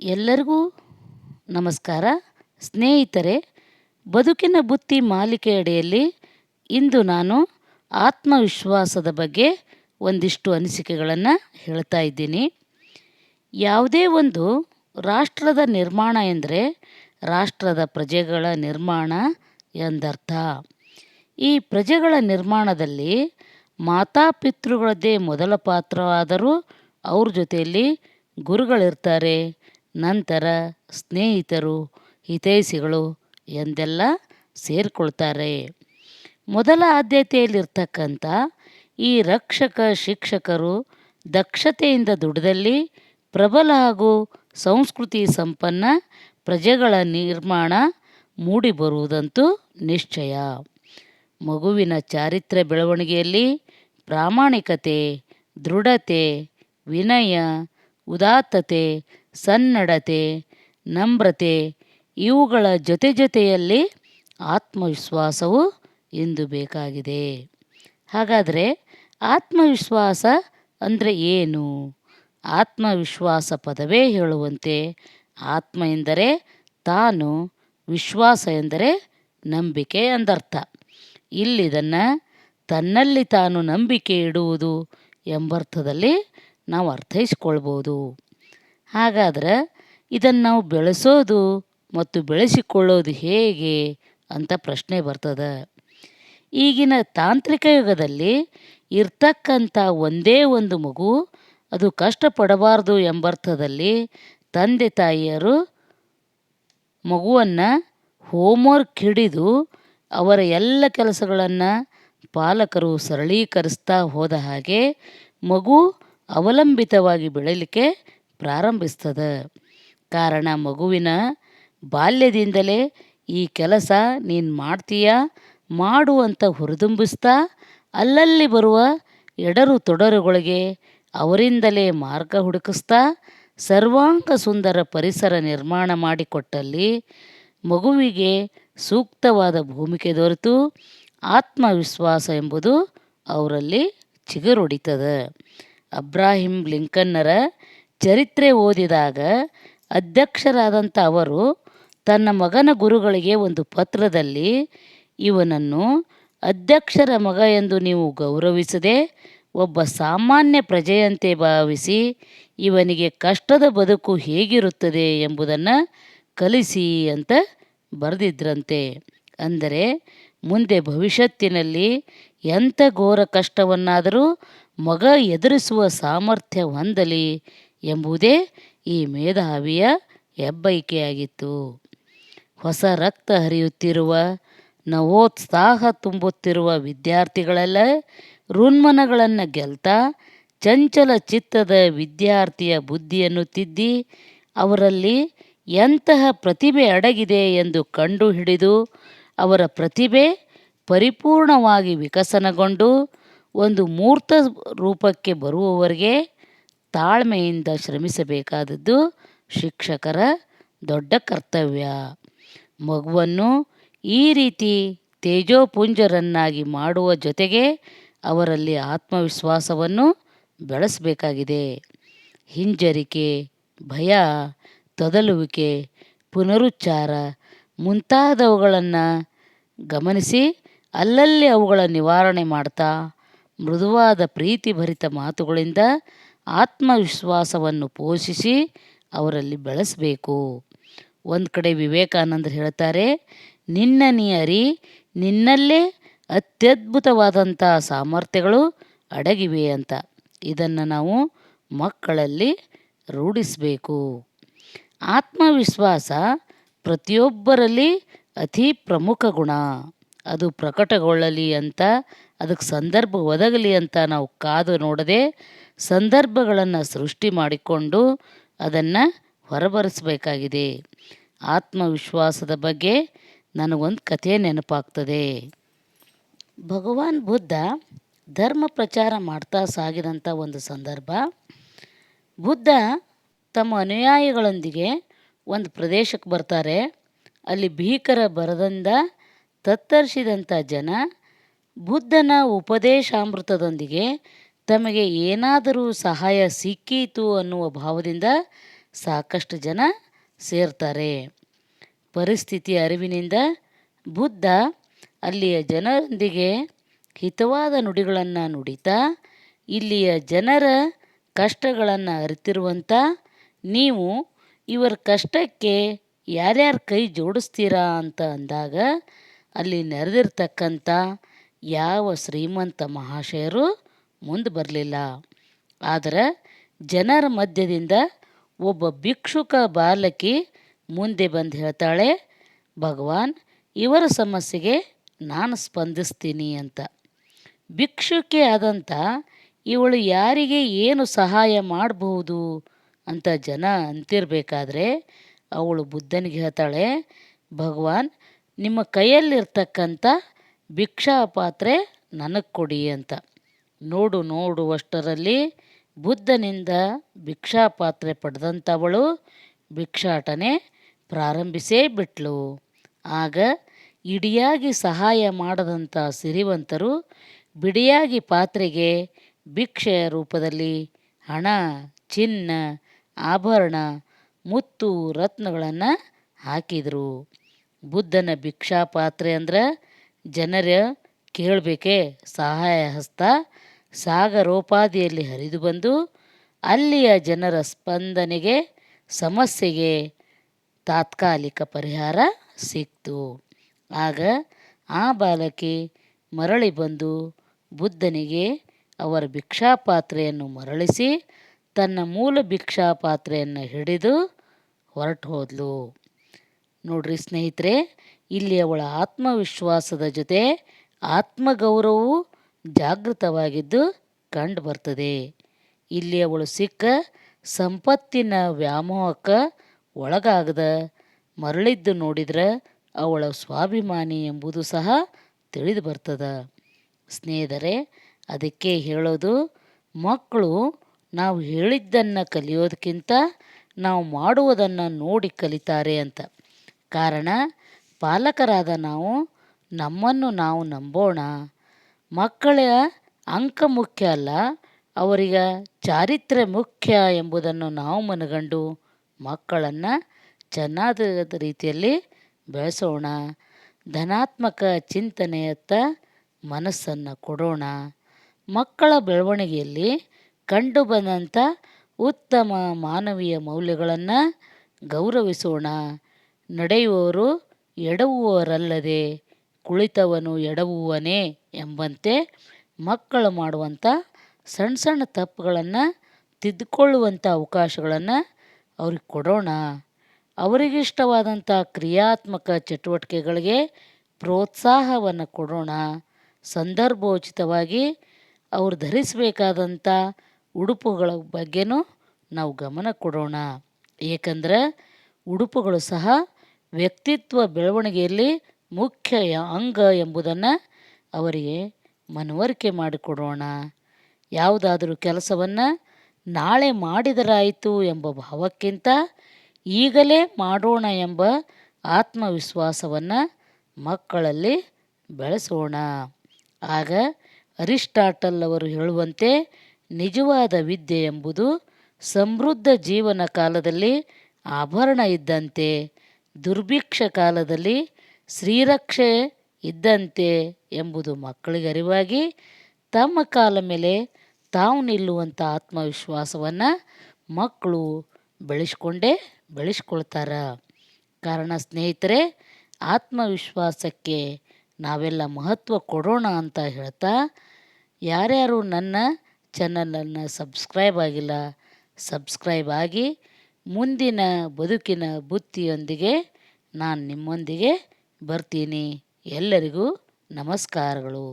ಎಲ್ಲರಿಗೂ ನಮಸ್ಕಾರ. ಸ್ನೇಹಿತರೆ, ಬದುಕಿನ ಬುತ್ತಿ ಮಾಲಿಕೆ ಅಡಿಯಲ್ಲಿ ಇಂದು ನಾನು ಆತ್ಮವಿಶ್ವಾಸದ ಬಗ್ಗೆ ಒಂದಿಷ್ಟು ಅನಿಸಿಕೆಗಳನ್ನು ಹೇಳ್ತಾ ಇದ್ದೀನಿ. ಯಾವುದೇ ಒಂದು ರಾಷ್ಟ್ರದ ನಿರ್ಮಾಣ ಎಂದರೆ ರಾಷ್ಟ್ರದ ಪ್ರಜೆಗಳ ನಿರ್ಮಾಣ ಎಂದರ್ಥ. ಈ ಪ್ರಜೆಗಳ ನಿರ್ಮಾಣದಲ್ಲಿ ಮಾತಾಪಿತೃಗಳದ್ದೇ ಮೊದಲ ಪಾತ್ರವಾದರೂ ಅವ್ರ ಜೊತೆಯಲ್ಲಿ ಗುರುಗಳಿರ್ತಾರೆ. ನಂತರ ಸ್ನೇಹಿತರು, ಹಿತೈಷಿಗಳು ಎಂದೆಲ್ಲ ಸೇರಿಕೊಳ್ತಾರೆ. ಮೊದಲ ಆದ್ಯತೆಯಲ್ಲಿರ್ತಕ್ಕಂಥ ಈ ರಕ್ಷಕ ಶಿಕ್ಷಕರು ದಕ್ಷತೆಯಿಂದ ದುಡಿದಲ್ಲಿ ಪ್ರಬಲ ಹಾಗೂ ಸಂಸ್ಕೃತಿ ಸಂಪನ್ನ ಪ್ರಜೆಗಳ ನಿರ್ಮಾಣ ಮೂಡಿಬರುವುದಂತೂ ನಿಶ್ಚಯ. ಮಗುವಿನ ಚಾರಿತ್ರ್ಯ ಬೆಳವಣಿಗೆಯಲ್ಲಿ ಪ್ರಾಮಾಣಿಕತೆ, ದೃಢತೆ, ವಿನಯ, ಉದಾತ್ತತೆ ಸನ್ನಡತೆ, ನಮ್ರತೆ, ಇವುಗಳ ಜೊತೆ ಜೊತೆಯಲ್ಲಿ ಆತ್ಮವಿಶ್ವಾಸವು ಇಂದು ಬೇಕಾಗಿದೆ. ಹಾಗಾದರೆ ಆತ್ಮವಿಶ್ವಾಸ ಅಂದರೆ ಏನು? ಆತ್ಮವಿಶ್ವಾಸ ಪದವೇ ಹೇಳುವಂತೆ ಆತ್ಮ ಎಂದರೆ ತಾನು, ವಿಶ್ವಾಸ ಎಂದರೆ ನಂಬಿಕೆ ಎಂದರ್ಥ ಇಲ್ಲಿದನ್ನು ತನ್ನಲ್ಲಿ ತಾನು ನಂಬಿಕೆ ಇಡುವುದು ಎಂಬರ್ಥದಲ್ಲಿ ನಾವು ಅರ್ಥೈಸ್ಕೊಳ್ಬೋದು. ಹಾಗಾದ್ರೆ ಇದನ್ನು ನಾವು ಬೆಳೆಸೋದು ಮತ್ತು ಬೆಳೆಸಿಕೊಳ್ಳೋದು ಹೇಗೆ ಅಂತ ಪ್ರಶ್ನೆ ಬರ್ತದೆ. ಈಗಿನ ತಾಂತ್ರಿಕ ಯುಗದಲ್ಲಿ ಇರ್ತಕ್ಕಂಥ ಒಂದೇ ಒಂದು ಮಗು ಅದು ಕಷ್ಟಪಡಬಾರ್ದು ಎಂಬರ್ಥದಲ್ಲಿ ತಂದೆ ತಾಯಿಯರು ಮಗುವನ್ನು ಹೋಮ್ವರ್ಕ್ ಹಿಡಿದು ಅವರ ಎಲ್ಲ ಕೆಲಸಗಳನ್ನು ಪಾಲಕರು ಸರಳೀಕರಿಸ್ತಾ ಹೋದ ಹಾಗೆ ಮಗು ಅವಲಂಬಿತವಾಗಿ ಬೆಳೀಲಿಕ್ಕೆ ಪ್ರಾರಂಭಿಸ್ತದೆ. ಕಾರಣ ಮಗುವಿನ ಬಾಲ್ಯದಿಂದಲೇ ಈ ಕೆಲಸ ನೀನು ಮಾಡ್ತೀಯಾ? ಮಾಡು ಅಂತ ಹುರಿದುಂಬಿಸ್ತಾ ಅಲ್ಲಲ್ಲಿ ಬರುವ ಎಡರು ತೊಡರುಗಳಿಗೆ ಅವರಿಂದಲೇ ಮಾರ್ಗ ಹುಡುಕಿಸ್ತಾ ಸರ್ವಾಂಗ ಸುಂದರ ಪರಿಸರ ನಿರ್ಮಾಣ ಮಾಡಿಕೊಟ್ಟಲ್ಲಿ ಮಗುವಿಗೆ ಸೂಕ್ತವಾದ ಭೂಮಿಕೆ ದೊರೆತು ಆತ್ಮವಿಶ್ವಾಸ ಎಂಬುದು ಅವರಲ್ಲಿ ಚಿಗುರೊಡಿತದ. ಅಬ್ರಾಹಿಂ ಲಿಂಕನ್ನರ ಚರಿತ್ರೆ ಓದಿದಾಗ ಅಧ್ಯಕ್ಷರಾದಂಥ ಅವರು ತನ್ನ ಮಗನ ಗುರುಗಳಿಗೆ ಒಂದು ಪತ್ರದಲ್ಲಿ ಇವನನ್ನು ಅಧ್ಯಕ್ಷರ ಮಗ ಎಂದು ನೀವು ಗೌರವಿಸದೆ ಒಬ್ಬ ಸಾಮಾನ್ಯ ಪ್ರಜೆಯಂತೆ ಭಾವಿಸಿ ಇವನಿಗೆ ಕಷ್ಟದ ಬದುಕು ಹೇಗಿರುತ್ತದೆ ಎಂಬುದನ್ನು ಕಲಿಸಿ ಅಂತ ಬರೆದಿದ್ರಂತೆ. ಅಂದರೆ ಮುಂದೆ ಭವಿಷ್ಯತ್ತಿನಲ್ಲಿ ಎಂಥ ಘೋರ ಕಷ್ಟವನ್ನಾದರೂ ಮಗ ಎದುರಿಸುವ ಸಾಮರ್ಥ್ಯ ಹೊಂದಲಿ ಎಂಬುದೇ ಈ ಮೇಧಾವಿಯ ಹೆಬ್ಬೈಕೆಯಾಗಿತ್ತು. ಹೊಸ ರಕ್ತ ಹರಿಯುತ್ತಿರುವ, ನವೋತ್ಸಾಹ ತುಂಬುತ್ತಿರುವ ವಿದ್ಯಾರ್ಥಿಗಳೆಲ್ಲ ಋನ್ಮನಗಳನ್ನು ಗೆಲ್ತಾ ಚಂಚಲ ಚಿತ್ತದ ವಿದ್ಯಾರ್ಥಿಯ ಬುದ್ಧಿಯನ್ನು ತಿದ್ದಿ ಅವರಲ್ಲಿ ಎಂತಹ ಪ್ರತಿಭೆ ಅಡಗಿದೆ ಎಂದು ಕಂಡುಹಿಡಿದು ಅವರ ಪ್ರತಿಭೆ ಪರಿಪೂರ್ಣವಾಗಿ ವಿಕಸನಗೊಂಡು ಒಂದು ಮೂರ್ತ ರೂಪಕ್ಕೆ ಬರುವವರೆಗೆ ತಾಳ್ಮೆಯಿಂದ ಶ್ರಮಿಸಬೇಕಾದದ್ದು ಶಿಕ್ಷಕರ ದೊಡ್ಡ ಕರ್ತವ್ಯ. ಮಗುವನ್ನು ಈ ರೀತಿ ತೇಜೋಪುಂಜರನ್ನಾಗಿ ಮಾಡುವ ಜೊತೆಗೆ ಅವರಲ್ಲಿ ಆತ್ಮವಿಶ್ವಾಸವನ್ನು ಬೆಳೆಸಬೇಕಾಗಿದೆ. ಹಿಂಜರಿಕೆ, ಭಯ, ತೊದಲುವಿಕೆ, ಪುನರುಚ್ಚಾರ ಮುಂತಾದವುಗಳನ್ನು ಗಮನಿಸಿ ಅಲ್ಲಲ್ಲಿ ಅವುಗಳ ನಿವಾರಣೆ ಮಾಡ್ತಾ ಮೃದುವಾದ ಪ್ರೀತಿಭರಿತ ಮಾತುಗಳಿಂದ ಆತ್ಮವಿಶ್ವಾಸವನ್ನು ಪೋಷಿಸಿ ಅವರಲ್ಲಿ ಬೆಳೆಸಬೇಕು. ಒಂದು ಕಡೆ ವಿವೇಕಾನಂದರು ಹೇಳ್ತಾರೆ, ನಿನ್ನ ನೀ ಅರಿ ನಿನ್ನಲ್ಲೇ ಅತ್ಯದ್ಭುತವಾದಂಥ ಸಾಮರ್ಥ್ಯಗಳು ಅಡಗಿವೆ ಅಂತ. ಇದನ್ನು ನಾವು ಮಕ್ಕಳಲ್ಲಿ ರೂಢಿಸಬೇಕು. ಆತ್ಮವಿಶ್ವಾಸ ಪ್ರತಿಯೊಬ್ಬರಲ್ಲಿ ಅತಿ ಪ್ರಮುಖ ಗುಣ. ಅದು ಪ್ರಕಟಗೊಳ್ಳಲಿ ಅಂತ, ಅದಕ್ಕೆ ಸಂದರ್ಭ ಒದಗಲಿ ಅಂತ ನಾವು ಕಾದು ನೋಡದೆ ಸಂದರ್ಭಗಳನ್ನು ಸೃಷ್ಟಿ ಮಾಡಿಕೊಂಡು ಅದನ್ನು ಹೊರಬರಿಸಬೇಕಾಗಿದೆ. ಆತ್ಮವಿಶ್ವಾಸದ ಬಗ್ಗೆ ನನಗೊಂದು ಕಥೆ ನೆನಪಾಗ್ತದೆ. ಭಗವಾನ್ ಬುದ್ಧ ಧರ್ಮ ಪ್ರಚಾರ ಮಾಡ್ತಾ ಸಾಗಿದಂಥ ಒಂದು ಸಂದರ್ಭ. ಬುದ್ಧ ತಮ್ಮ ಅನುಯಾಯಿಗಳೊಂದಿಗೆ ಒಂದು ಪ್ರದೇಶಕ್ಕೆ ಬರ್ತಾರೆ. ಅಲ್ಲಿ ಭೀಕರ ಬರದಿಂದ ತತ್ತರಿಸಿದಂಥ ಜನ ಬುದ್ಧನ ಉಪದೇಶಾಮೃತದೊಂದಿಗೆ ತಮಗೆ ಏನಾದರೂ ಸಹಾಯ ಸಿಕ್ಕೀತು ಅನ್ನುವ ಭಾವದಿಂದ ಸಾಕಷ್ಟು ಜನ ಸೇರ್ತಾರೆ. ಪರಿಸ್ಥಿತಿ ಅರಿವಿನಿಂದ ಬುದ್ಧ ಅಲ್ಲಿಯ ಜನರೊಂದಿಗೆ ಹಿತವಾದ ನುಡಿಗಳನ್ನು ನುಡಿತಾ, ಇಲ್ಲಿಯ ಜನರ ಕಷ್ಟಗಳನ್ನು ಅರಿತಿರುವಂಥ ನೀವು ಇವರ ಕಷ್ಟಕ್ಕೆ ಯಾರ್ಯಾರು ಕೈ ಜೋಡಿಸ್ತೀರಾ ಅಂತ ಅಂದಾಗ, ಅಲ್ಲಿ ನೆರೆದಿರ್ತಕ್ಕಂಥ ಯಾವ ಶ್ರೀಮಂತ ಮಹಾಶಯರು ಮುಂದೆ ಬರಲಿಲ್ಲ. ಆದರೆ ಜನರ ಮಧ್ಯದಿಂದ ಒಬ್ಬ ಭಿಕ್ಷುಕ ಬಾಲಕಿ ಮುಂದೆ ಬಂದು ಹೇಳ್ತಾಳೆ, ಭಗವಾನ್, ಇವರ ಸಮಸ್ಯೆಗೆ ನಾನು ಸ್ಪಂದಿಸ್ತೀನಿ ಅಂತ. ಭಿಕ್ಷುಕೆ ಆದಂಥ ಇವಳು ಯಾರಿಗೆ ಏನು ಸಹಾಯ ಮಾಡಬಹುದು? ಅಂತ ಜನ ಅಂತಿರಬೇಕಾದ್ರೆ ಅವಳು ಬುದ್ಧನಿಗೆ ಹೇಳ್ತಾಳೆ, ಭಗವಾನ್, ನಿಮ್ಮ ಕೈಯಲ್ಲಿರ್ತಕ್ಕಂಥ ಭಿಕ್ಷಾ ಪಾತ್ರೆ ನನಗೆ ಕೊಡಿ ಅಂತ. ನೋಡು ನೋಡುವಷ್ಟರಲ್ಲಿ ಬುದ್ಧನಿಂದ ಭಿಕ್ಷಾಪಾತ್ರೆ ಪಡೆದಂಥವಳು ಭಿಕ್ಷಾಟನೆ ಪ್ರಾರಂಭಿಸೇ ಬಿಟ್ಲು. ಆಗ ಇಡಿಯಾಗಿ ಸಹಾಯ ಮಾಡದಂಥ ಸಿರಿವಂತರು ಬಿಡಿಯಾಗಿ ಪಾತ್ರೆಗೆ ಭಿಕ್ಷೆಯ ರೂಪದಲ್ಲಿ ಹಣ, ಚಿನ್ನ, ಆಭರಣ, ಮುತ್ತು ರತ್ನಗಳನ್ನು ಹಾಕಿದರು. ಬುದ್ಧನ ಭಿಕ್ಷಾಪಾತ್ರೆ ಅಂದ್ರೆ ಜನರ ಕೇಳಬೇಕೆ ಸಹಾಯ ಹಸ್ತ ಸಾಗರೋಪಾದಿಯಲ್ಲಿ ಹರಿದು ಬಂದು ಅಲ್ಲಿಯ ಜನರ ಸ್ಪಂದನೆಗೆ, ಸಮಸ್ಯೆಗೆ ತಾತ್ಕಾಲಿಕ ಪರಿಹಾರ ಸಿಕ್ತು. ಆಗ ಆ ಬಾಲಕಿ ಮರಳಿ ಬಂದು ಬುದ್ಧನಿಗೆ ಅವರ ಭಿಕ್ಷಾಪಾತ್ರೆಯನ್ನು ಮರಳಿಸಿ ತನ್ನ ಮೂಲ ಭಿಕ್ಷಾಪಾತ್ರೆಯನ್ನು ಹಿಡಿದು ಹೊರಟು ಹೋದ್ಲು ನೋಡ್ರಿ ಸ್ನೇಹಿತರೆ, ಇಲ್ಲಿ ಅವಳ ಆತ್ಮವಿಶ್ವಾಸದ ಜೊತೆ ಆತ್ಮಗೌರವವು ಜಾಗೃತವಾಗಿದ್ದು ಕಂಡು ಬರ್ತದೆ. ಇಲ್ಲಿ ಅವಳು ಸಿಕ್ಕ ಸಂಪತ್ತಿನ ವ್ಯಾಮೋಹಕ್ಕೆ ಒಳಗಾಗದ. ಮರಳಿದ್ದು ನೋಡಿದ್ರೆ ಅವಳ ಸ್ವಾಭಿಮಾನಿ ಎಂಬುದು ಸಹ ತಿಳಿದು ಬರ್ತದ. ಸ್ನೇಹಿತರೆ, ಅದಕ್ಕೆ ಹೇಳೋದು, ಮಕ್ಕಳು ನಾವು ಹೇಳಿದ್ದನ್ನು ಕಲಿಯೋದಕ್ಕಿಂತ ನಾವು ಮಾಡುವುದನ್ನು ನೋಡಿ ಕಲಿತಾರೆ ಅಂತ. ಕಾರಣ, ಪಾಲಕರಾದ ನಾವು ನಮ್ಮನ್ನು ನಾವು ನಂಬೋಣ. ಮಕ್ಕಳ ಅಂಕ ಮುಖ್ಯ ಅಲ್ಲ, ಅವರಿಗೆ ಚಾರಿತ್ರ್ಯ ಮುಖ್ಯ ಎಂಬುದನ್ನು ನಾವು ಮನಗಂಡು ಮಕ್ಕಳನ್ನು ಚೆನ್ನಾದ ರೀತಿಯಲ್ಲಿ ಬೆಳೆಸೋಣ. ಧನಾತ್ಮಕ ಚಿಂತನೆಯತ್ತ ಮನಸ್ಸನ್ನು ಕೊಡೋಣ. ಮಕ್ಕಳ ಬೆಳವಣಿಗೆಯಲ್ಲಿ ಕಂಡುಬಂದಂಥ ಉತ್ತಮ ಮಾನವೀಯ ಮೌಲ್ಯಗಳನ್ನು ಗೌರವಿಸೋಣ. ನಡೆಯುವವರು ಎಡವುವವರಲ್ಲದೆ ಕುಳಿತವನು ಎಡವುವನೇ ಎಂಬಂತೆ ಮಕ್ಕಳು ಮಾಡುವಂಥ ಸಣ್ಣ ಸಣ್ಣ ತಪ್ಪುಗಳನ್ನು ತಿದ್ದುಕೊಳ್ಳುವಂಥ ಅವಕಾಶಗಳನ್ನು ಅವ್ರಿಗೆ ಕೊಡೋಣ. ಅವರಿಗಿಷ್ಟವಾದಂಥ ಕ್ರಿಯಾತ್ಮಕ ಚಟುವಟಿಕೆಗಳಿಗೆ ಪ್ರೋತ್ಸಾಹವನ್ನು ಕೊಡೋಣ. ಸಂದರ್ಭೋಚಿತವಾಗಿ ಅವ್ರು ಧರಿಸಬೇಕಾದಂಥ ಉಡುಪುಗಳ ಬಗ್ಗೆನೂ ನಾವು ಗಮನ ಕೊಡೋಣ. ಏಕೆಂದರೆ ಉಡುಪುಗಳು ಸಹ ವ್ಯಕ್ತಿತ್ವ ಬೆಳವಣಿಗೆಯಲ್ಲಿ ಮುಖ್ಯ ಅಂಗ ಎಂಬುದನ್ನು ಅವರಿಗೆ ಮನವರಿಕೆ ಮಾಡಿಕೊಡೋಣ. ಯಾವುದಾದರೂ ಕೆಲಸವನ್ನು ನಾಳೆ ಮಾಡಿದರಾಯಿತು ಎಂಬ ಭಾವಕ್ಕಿಂತ ಈಗಲೇ ಮಾಡೋಣ ಎಂಬ ಆತ್ಮವಿಶ್ವಾಸವನ್ನು ಮಕ್ಕಳಲ್ಲಿ ಬೆಳೆಸೋಣ. ಆಗ ಅರಿಸ್ಟಾಟಲ್ ಅವರು ಹೇಳುವಂತೆ ನಿಜವಾದ ವಿದ್ಯೆ ಎಂಬುದು ಸಮೃದ್ಧ ಜೀವನ ಕಾಲದಲ್ಲಿ ಆಭರಣ ಇದ್ದಂತೆ, ದುರ್ಭಿಕ್ಷ ಕಾಲದಲ್ಲಿ ಶ್ರೀರಕ್ಷೆ ಇದ್ದಂತೆ ಎಂಬುದು ಮಕ್ಕಳಿಗೆ ಅರಿವಾಗಿ ತಮ್ಮ ಕಾಲ ಮೇಲೆ ತಾವು ನಿಲ್ಲುವಂಥ ಆತ್ಮವಿಶ್ವಾಸವನ್ನು ಮಕ್ಕಳು ಬೆಳೆಸ್ಕೊಂಡೇ ಬೆಳೆಸ್ಕೊಳ್ತಾರ. ಕಾರಣ, ಸ್ನೇಹಿತರೆ, ಆತ್ಮವಿಶ್ವಾಸಕ್ಕೆ ನಾವೆಲ್ಲ ಮಹತ್ವ ಕೊಡೋಣ ಅಂತ ಹೇಳ್ತಾ, ಯಾರ್ಯಾರು ನನ್ನ ಚಾನಲನ್ನು ಸಬ್ಸ್ಕ್ರೈಬ್ ಆಗಿಲ್ಲ, ಸಬ್ಸ್ಕ್ರೈಬ್ ಆಗಿ ಮುಂದಿನ ಬದುಕಿನ ಬುತ್ತಿಯೊಂದಿಗೆ ನಾನು ನಿಮ್ಮೊಂದಿಗೆ ಬರ್ತೀನಿ. ಎಲ್ಲರಿಗೂ ನಮಸ್ಕಾರಗಳು.